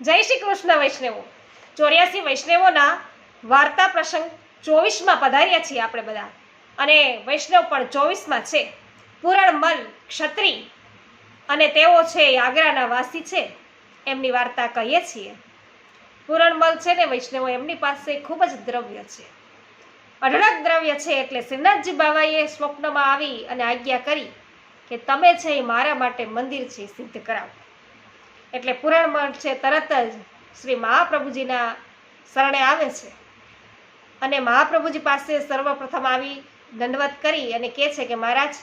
જય શ્રી કૃષ્ણ વૈષ્ણવો. ચોર્યાસી વૈષ્ણવોના વાર્તા પ્રસંગ ચોવીસમાં પધાર્યા છીએ આપણે બધા. અને વૈષ્ણવ પણ ચોવીસમાં છે. પુરણમલ, ક્ષત્રિય અને તેઓ છે આગ્રાના વાસી છે. એમની વાર્તા કહીએ છીએ. પુરણમલ છે ને વૈષ્ણવો, એમની પાસે ખૂબ જ દ્રવ્ય છે. અઢળક દ્રવ્ય છે એટલે શ્રીનાથજી બાવાએ સ્વપ્નમાં આવી અને આજ્ઞા કરી કે તમે છે એ મારા માટે મંદિર છે સિદ્ધ કરાવો. એટલે પુરાણમાં છે, તરત જ શ્રી મહાપ્રભુજીના શરણે આવે છે. અને મહાપ્રભુજી પાસે સર્વપ્રથમ આવી દંડવત કરી અને કહે છે કે, મહારાજ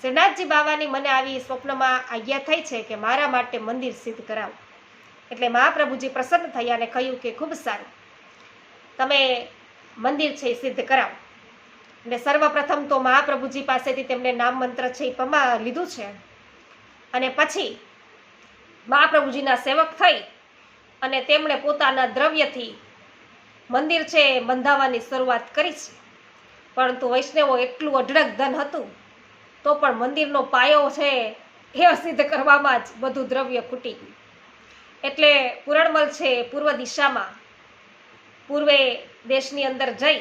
શ્રીનાથજી બાબાની મને આવી સ્વપ્નમાં આજ્ઞા થઈ છે કે મારા માટે મંદિર સિદ્ધ કરાવો. એટલે મહાપ્રભુજી પ્રસન્ન થયા અને કહ્યું કે, ખૂબ સારું. તમે મંદિર છે સિદ્ધ કરાવો. એટલે સર્વપ્રથમ તો મહાપ્રભુજી પાસેથી તેમને નામ મંત્ર છે એ પમા લીધું છે. અને પછી મહાપ્રભુજીના સેવક થઈ અને તેમણે પોતાના દ્રવ્યથી મંદિર છે બંધાવવાની શરૂઆત કરી છે. પરંતુ વૈષ્ણવો એટલું અઢળક ધન હતું, તો પણ મંદિરનો પાયો છે એ સિદ્ધ કરવામાં જ બધું દ્રવ્ય ખૂટી ગયું. એટલે પુરણમલ છે પૂર્વ દિશામાં, પૂર્વે દેશની અંદર જઈ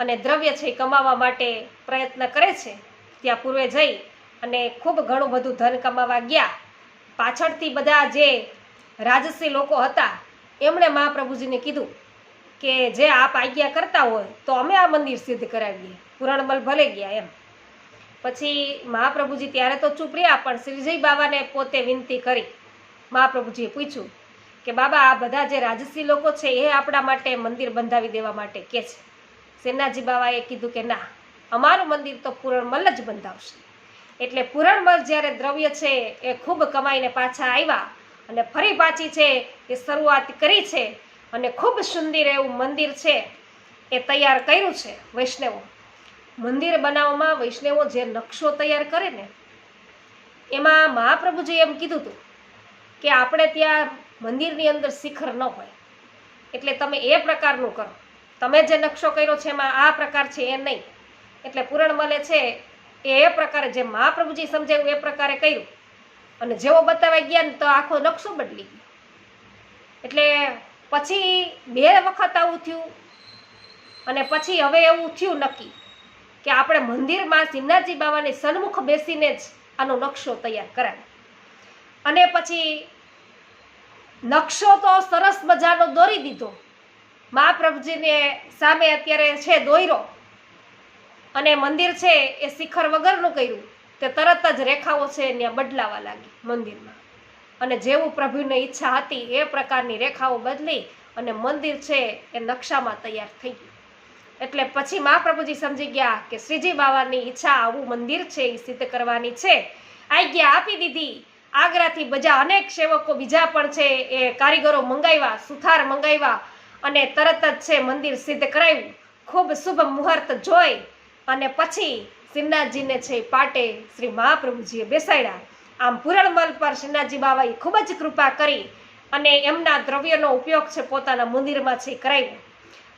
અને દ્રવ્ય છે કમાવા માટે પ્રયત્ન કરે છે. ત્યાં પૂર્વે જઈ અને ખૂબ ઘણું બધું ધન કમાવા ગયા. પાછળથી બધા જે રાજસી લોકો હતા, એમણે મહાપ્રભુજીને કીધું કે જે આપ આજ્ઞા કરતા હોય તો અમે આ મંદિર સિદ્ધ કરાવીએ. પુરાણબલ ભલે ગયા એમ. પછી મહાપ્રભુજી ત્યારે તો ચૂપ રહ્યા, પણ શ્રીજય બાબાને પોતે વિનંતી કરી. મહાપ્રભુજીએ પૂછ્યું કે બાબા, આ બધા જે રાજસી લોકો છે, એ આપણા માટે મંદિર બંધાવી દેવા માટે કે છે? સેનાજી બાબાએ કીધું કે ના, અમારું મંદિર તો પુરણમલ જ બંધાવશે. એટલે પુરણમલ જ્યારે દ્રવ્ય છે એ ખૂબ કમાઈને પાછા આવ્યા અને ફરી પાછી છે એ શરૂઆત કરી છે અને ખૂબ સુંદર એવું મંદિર છે એ તૈયાર કર્યું છે વૈષ્ણવો. મંદિર બનાવવામાં વૈષ્ણવો જે નકશો તૈયાર કરે ને, એમાં મહાપ્રભુજીએ એમ કીધું હતું કે આપણે ત્યાં મંદિરની અંદર શિખર ન હોય. એટલે તમે એ પ્રકારનું કરો. તમે જે નકશો કર્યો છે એમાં આ પ્રકાર છે એ નહીં. એટલે પુરણમલે છે એ એ પ્રકારે જે મહાપ્રભુજી સમજાવ્યું એ પ્રકારે કર્યું. અને જેવો બતાવા ગયા ને તો આખો નકશો બદલી ગયો. એટલે પછી બે વખત આવું થયું અને પછી હવે એવું થયું નક્કી કે આપણે મંદિરમાં સિંહનાથજી બાબાની સન્મુખ બેસીને જ આનો નકશો તૈયાર કરાય અને પછી નકશો તો સરસ મજાનો દોરી દીધો. મહાપ્રભુજીને સામે અત્યારે છે દોયરો. અને મંદિર છે એ શિખર વગરનું કર્યું, તે તરત જ રેખાઓ છે ત્યાં બદલાવા લાગી મંદિરમાં. અને જેવું પ્રભુની ઈચ્છા હતી એ પ્રકારની રેખાઓ બદલી અને મંદિર છે એ નકશામાં તૈયાર થઈ ગયું. એટલે પછી મહાપ્રભુજી સમજી ગયા કે શ્રીજી બાવાની ઈચ્છા આવું મંદિર છે એ સિદ્ધ કરવાની છે. આજ્ઞા આપી દીધી. આગ્રાથી બજા અનેક સેવકો બીજા પણ છે એ કારીગરો મંગાવ્યા, સુથાર મંગાવ્યા અને તરત જ છે મંદિર સિદ્ધ કરાવ્યું ખૂબ શુભ મુહૂર્ત જોઈ અને પછી શ્રીનાથજીને છે પાટે શ્રી મહાપ્રભુજીએ બેસાડ્યા. આમ પુરણમલ પર શ્રીનાથજી બાબાએ ખૂબ જ કૃપા કરી અને એમના દ્રવ્યનો ઉપયોગ છે પોતાના મંદિરમાં છે કરાવ્યો.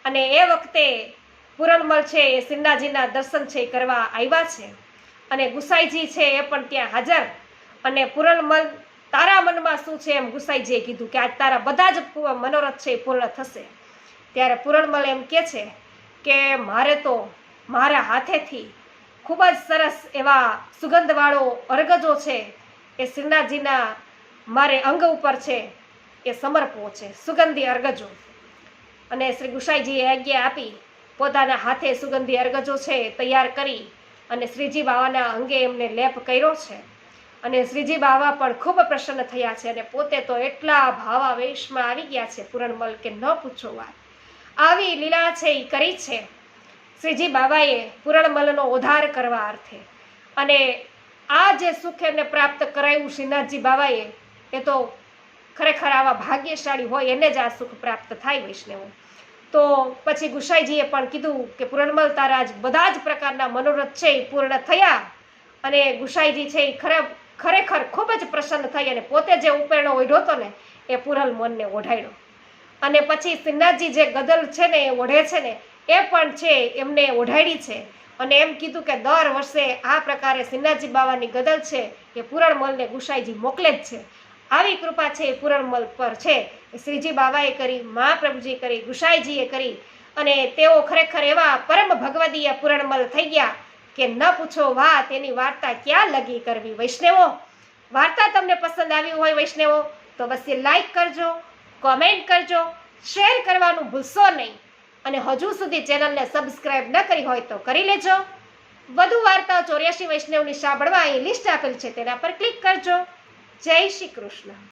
અને એ વખતે પુરણમલ છે એ શ્રીનાથજીના દર્શન છે કરવા આવ્યા છે. અને ગુસાઈજી છે એ પણ ત્યાં હાજર. અને પુરણમલ તારા મનમાં શું છે એમ ગુસાઈજીએ કીધું કે આજ તારા બધા જ મનોરથ છે એ પૂર્ણ થશે. ત્યારે પુરણમલ એમ કે છે કે મારે તો મારા હાથેથી ખૂબ જ સરસ એવા સુગંધવાળો અરગજો છે, એ શ્રીનાથજીના મારે અંગ ઉપર છે, એ સમર્પવો છે, સુગંધી અરગજો. અને શ્રી ગુસાઈજીએ આજ્ઞા આપી, પોતાના હાથે સુગંધી અરગજો છે તૈયાર કરી અને શ્રીજી બાવાના અંગે એમને લેપ કર્યો છે. અને શ્રીજી બાવા પણ ખૂબ પ્રસન્ન થયા છે અને પોતે તો એટલા ભાવાવેશમાં આવી ગયા છે પૂરણમલ કે ન પૂછો વાત. આવી લીલા છે એ કરી છે. શ્રીજી બાબાએ પુરણમલનો ઉદ્ધાર કરવા અર્થે. અને આ જે સુખ એમને પ્રાપ્ત કરાયું શ્રીનાથજી બાબાએ, એ તો ખરેખર આવા ભાગ્યશાળી હોય એને જ આ સુખ પ્રાપ્ત થાય વૈષ્ણવો. તો પછી ગુસાઈજીએ પણ કીધું કે પુરણમલ તારા જ બધા જ પ્રકારના મનોરથ છે એ પૂર્ણ થયા અને ગુસાઈજી છે એ ખરા ખરેખર ખૂબ જ પ્રસન્ન થઈ અને પોતે જે ઉપેરણો ઓઢ્યો હતો ને, એ પુરણમલને ઓઢાડ્યો અને પછી શ્રીનાથજી જે ગદલ છે ને એ ઓઢે છે ને એ પણ છે, એમને ઓઢાડી છે. અને એમ કીધું કે દર વર્ષે આ પ્રકારે શ્રીનાથજી બાવાની ગદલ છે, એ પુરણમલને ગુસાઈજી મોકલે જ છે. આવી કૃપા છે એ પૂરણમલ પર છે. શ્રીજી બાબાએ કરી મહાપ્રભુજી કરી, ગુસાઈજીએ કરી. અને તેઓ ખરેખર એવા પરમ ભગવદીય પુરણમલ થઈ ગયા કે ન પૂછો વાત, એની વાર્તા ક્યાં લગી કરવી વૈષ્ણવો? વાર્તા તમને પસંદ આવી હોય વૈષ્ણવો, તો બસ એ લાઈક કરજો કોમેન્ટ કરજો શેર કરવાનું ભૂલશો નહીં. અને હજુ સુધી ચેનલને સબસ્ક્રાઇબ ન કરી હોય તો કરી લેજો. વધુ વાર્તાઓ ચોર્યાસી વૈષ્ણવની સાંભળવા અહીં લિસ્ટ આપેલ છે, તેના પર ક્લિક કરજો. જય શ્રી કૃષ્ણ.